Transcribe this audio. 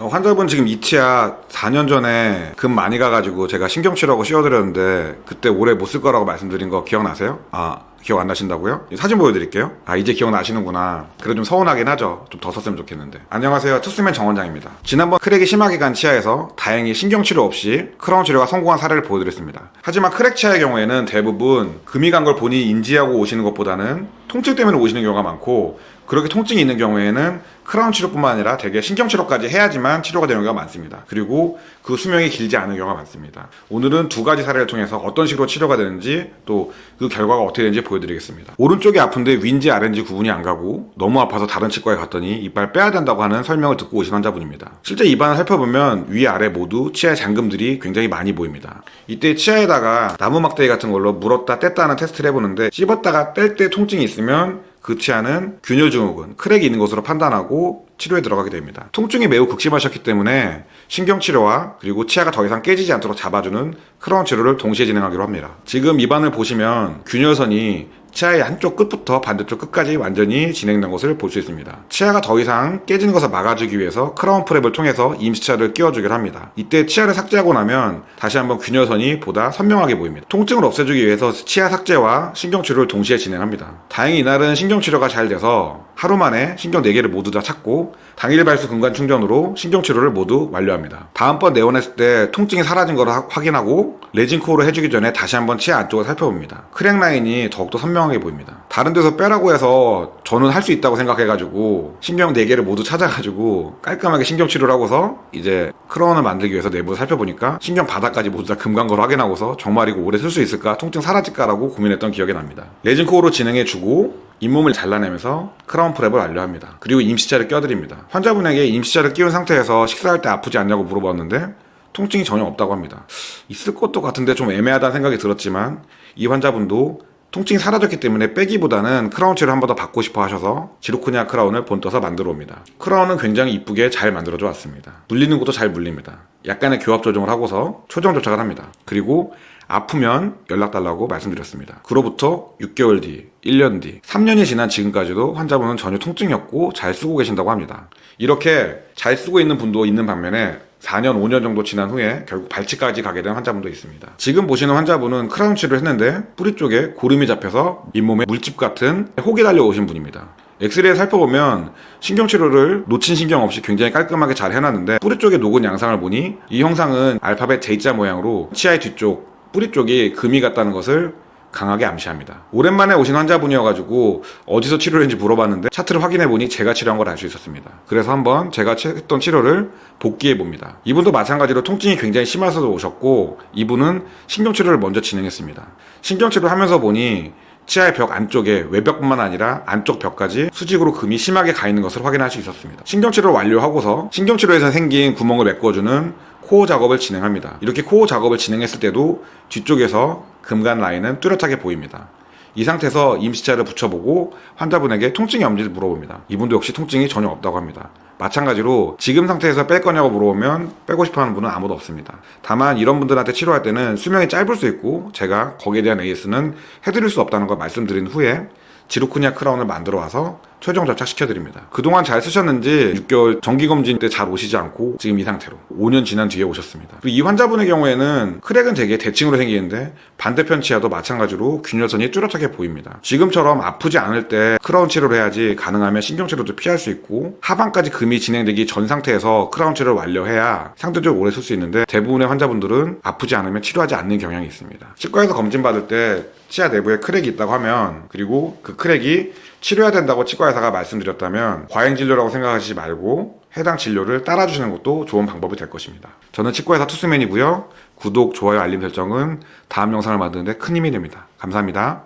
어, 환자분 지금 이치아 4년 전에 금 많이 가가지고 제가 신경치료하고 씌워드렸는데 그때 오래 못 쓸 거라고 말씀드린 거 기억나세요? 아 기억 안 나신다고요? 사진 보여드릴게요. 아 이제 기억나시는구나. 그래 좀 서운하긴 하죠. 좀 더 썼으면 좋겠는데. 안녕하세요. 투스맨 정 원장입니다. 지난번 크랙이 심하게 간 치아에서 다행히 신경치료 없이 크라운 치료가 성공한 사례를 보여드렸습니다. 하지만 크랙 치아의 경우에는 대부분 금이 간 걸 본인이 인지하고 오시는 것보다는 통증 때문에 오시는 경우가 많고 그렇게 통증이 있는 경우에는 크라운 치료뿐만 아니라 대개 신경 치료까지 해야지만 치료가 되는 경우가 많습니다. 그리고 그 수명이 길지 않은 경우가 많습니다. 오늘은 두 가지 사례를 통해서 어떤 식으로 치료가 되는지 또 그 결과가 어떻게 되는지 보여드리겠습니다. 오른쪽이 아픈데 윈지 아랫지 구분이 안 가고 너무 아파서 다른 치과에 갔더니 이빨 빼야 된다고 하는 설명을 듣고 오신 환자분입니다. 실제 입안을 살펴보면 위 아래 모두 치아의 잠금들이 굉장히 많이 보입니다. 이때 치아에다가 나무 막대기 같은 걸로 물었다 뗐다 하는 테스트를 해보는데 씹었다가 뗄 때 통증이 있으면 그 치아는 균열 증후군, 크랙이 있는 것으로 판단하고 치료에 들어가게 됩니다. 통증이 매우 극심하셨기 때문에 신경치료와 그리고 치아가 더 이상 깨지지 않도록 잡아주는 크라운 치료를 동시에 진행하기로 합니다. 지금 입안을 보시면 균열선이 치아의 한쪽 끝부터 반대쪽 끝까지 완전히 진행된 것을 볼 수 있습니다. 치아가 더 이상 깨지는 것을 막아주기 위해서 크라운 프랩을 통해서 임시치아를 끼워주기로 합니다. 이때 치아를 삭제하고 나면 다시 한번 균열선이 보다 선명하게 보입니다. 통증을 없애주기 위해서 치아 삭제와 신경치료를 동시에 진행합니다. 다행히 이날은 신경치료가 잘 돼서 하루 만에 신경 4개를 모두 다 찾고 당일 발수 근간 충전으로 신경 치료를 모두 완료합니다. 다음번 내원했을 때 통증이 사라진 하- 확인하고 레진 코어를 해주기 전에 다시 한번 치아 안쪽을 살펴봅니다. 크랙 라인이 더욱더 선명하게 보입니다. 다른 데서 빼라고 해서 저는 할 수 있다고 생각해가지고 신경 4개를 모두 찾아가지고 깔끔하게 신경 치료를 하고서 이제 크라운을 만들기 위해서 내부를 살펴보니까 신경 바닥까지 모두 다 금간 걸 확인하고서 정말 이거 오래 쓸 수 있을까 통증 사라질까라고 고민했던 기억이 납니다. 레진 코어로 진행해주고 잇몸을 잘라내면서 크라운 프랩을 완료합니다. 그리고 임시차를 껴드립니다. 환자분에게 임시차를 끼운 상태에서 식사할 때 아프지 않냐고 물어봤는데 통증이 전혀 없다고 합니다. 있을 것도 같은데 좀 애매하다는 생각이 들었지만 이 환자분도 통증이 사라졌기 때문에 빼기보다는 크라운 치료를 한 번 더 받고 싶어 하셔서 지루코니아 크라운을 본떠서 만들어 옵니다. 크라운은 굉장히 이쁘게 잘 만들어져 왔습니다. 물리는 것도 잘 물립니다. 약간의 교합 조정을 하고서 초정 조착을 합니다. 그리고 아프면 연락 달라고 말씀드렸습니다. 그로부터 6개월 뒤, 1년 뒤, 3년이 지난 지금까지도 환자분은 전혀 통증이 없고 잘 쓰고 계신다고 합니다. 이렇게 잘 쓰고 있는 분도 있는 반면에 4년, 5년 정도 지난 후에 결국 발치까지 가게 된 환자분도 있습니다. 지금 보시는 환자분은 크라운 치료를 했는데 뿌리 쪽에 고름이 잡혀서 잇몸에 물집 같은 혹이 달려오신 분입니다. 엑스레이 살펴보면 신경치료를 놓친 신경 없이 굉장히 깔끔하게 잘 해놨는데 뿌리 쪽에 녹은 양상을 보니 이 형상은 알파벳 J자 모양으로 치아의 뒤쪽 뿌리 쪽이 금이 같다는 것을 강하게 암시합니다. 오랜만에 오신 환자분이어가지고 어디서 치료를 했는지 물어봤는데 차트를 확인해보니 제가 치료한 걸 알 수 있었습니다. 그래서 한번 제가 치- 했던 치료를 복귀해봅니다. 이분도 마찬가지로 통증이 굉장히 심해서 오셨고 이분은 신경치료를 먼저 진행했습니다. 신경치료를 하면서 보니 치아의 벽 안쪽에 외벽뿐만 아니라 안쪽 벽까지 수직으로 금이 심하게 가 있는 것을 확인할 수 있었습니다. 신경치료를 완료하고서 신경치료에서 생긴 구멍을 메꿔주는 코어 작업을 진행합니다. 이렇게 코어 작업을 진행했을 때도 뒤쪽에서 금간 라인은 뚜렷하게 보입니다. 이 상태에서 임시차를 붙여보고 환자분에게 통증이 없는지 물어봅니다. 이분도 역시 통증이 전혀 없다고 합니다. 마찬가지로 지금 상태에서 뺄 거냐고 물어보면 빼고 싶어 하는 분은 아무도 없습니다. 다만 이런 분들한테 치료할 때는 수명이 짧을 수 있고 제가 거기에 대한 AS는 해드릴 수 없다는 걸 말씀드린 후에 지루코니아 크라운을 만들어 와서 최종 접착시켜드립니다. 그동안 잘 쓰셨는지 6개월 정기검진 때 잘 오시지 않고 지금 이 상태로 5년 지난 뒤에 오셨습니다. 이 환자분의 경우에는 크랙은 되게 대칭으로 생기는데 반대편 치아도 마찬가지로 균열선이 뚜렷하게 보입니다. 지금처럼 아프지 않을 때 크라운 치료를 해야지 가능하면 신경치료도 피할 수 있고 하반까지 금이 진행되기 전 상태에서 크라운 치료를 완료해야 상대적으로 오래 쓸 수 있는데 대부분의 환자분들은 아프지 않으면 치료하지 않는 경향이 있습니다. 치과에서 검진 받을 때 치아 내부에 크랙이 있다고 하면 그리고 그 크랙이 치료해야 된다고 치과 의사가 말씀드렸다면 과잉 진료라고 생각하시지 말고 해당 진료를 따라주시는 것도 좋은 방법이 될 것입니다. 저는 치과의사 투스맨이고요. 구독, 좋아요, 알림 설정은 다음 영상을 만드는데 큰 힘이 됩니다. 감사합니다.